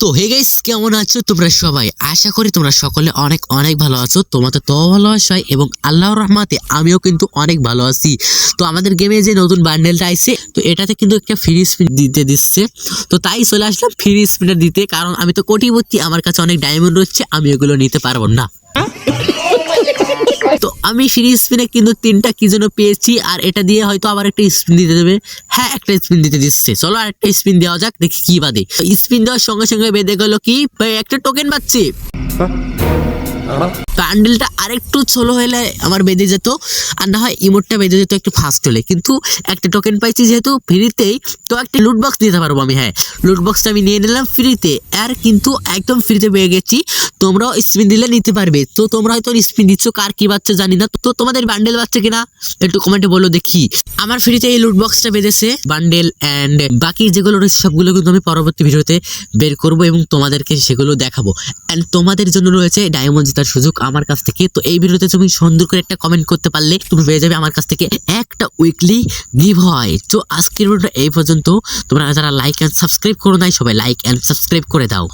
তো hey guys কেমন আছো তোমরা সবাই? আশা করি তোমরা সকলে অনেক অনেক ভালো আছো। তোমাদের তো ভালো আছো এবং আল্লাহর রহমাতে আমিও কিন্তু অনেক ভালো আছি। তো, আমাদের গেমে যে নতুন বান্ডেলটা আইছে, তো এটাতে কিন্তু একটা ফ্রি স্পিন দিতে দিচ্ছে। তো, তাই চলে আসলাম ফ্রি স্পিনার দিতে, কারণ আমি তো কোটিপতি, আমার কাছে অনেক ডায়মন্ড রয়েছে, আমি এগুলো নিতে পারব না। তো আমি সিরিজ স্পিনে কিন্তু তিনটা কি যেন পেয়েছি আর এটা দিয়ে হয়তো আবার একটা স্পিন দিতে দেবে। হ্যাঁ একটা স্পিন দিতে দিচ্ছে। চলো আর একটা স্পিন দেওয়া যাক দেখি কি বাদে। স্পিন দেওয়ার সঙ্গে সঙ্গে বেঁধে গেলো কি? ভাই, একটা টোকেন পাচ্ছি প্যান্ডেলটা আরেকটু ছোলো হলে আমার বেঁধে যেত, আর না হয় ইমোটটা বেঁধে যেত একটু ফাস্ট হলে। কিন্তু একটা টোকেন পাইছি যেহেতু ফ্রিতেই তো একটা লুট বক্স দিতে পারব আমি হ্যাঁ। লুট বক্সটা আমি নিয়ে নিলাম ফ্রিতে আর কিন্তু একদম ফ্রিতে পেয়ে গেছি। তোমরাও স্পিন দিলে নিতে পারবে। তো তোমরা হয়তো স্পিন দিচ্ছ, কার কি বাচ্চা জানি না। তো তোমাদের বান্ডেল বাচ্চা কিনা, একটু কমেন্টে বলো দেখি। আমার ফ্রিতে এই লুট বক্সটা বেঁধেছে বান্ডেল অ্যান্ড বাকি যেগুলো রয়েছে সবগুলো কিন্তু আমি পরবর্তী ভিডিওতে বের করব এবং তোমাদেরকে সেগুলো দেখাবো। অ্যান্ড তোমাদের জন্য রয়েছে ডায়মন্ড জেতার সুযোগ আমার কাছ থেকে। তো এই ভিডিওতে তুমি সুন্দর করে একটা কমেন্ট করতে পারলে তুমি পেয়ে যাবে আমার কাছ থেকে একটা উইকলি গিভ হয় তো আজকের ভিডিওটা এই পর্যন্ত। তোমরা যারা লাইক অ্যান্ড সাবস্ক্রাইব করো নাই, সবাই লাইক অ্যান্ড সাবস্ক্রাইব করে দাও।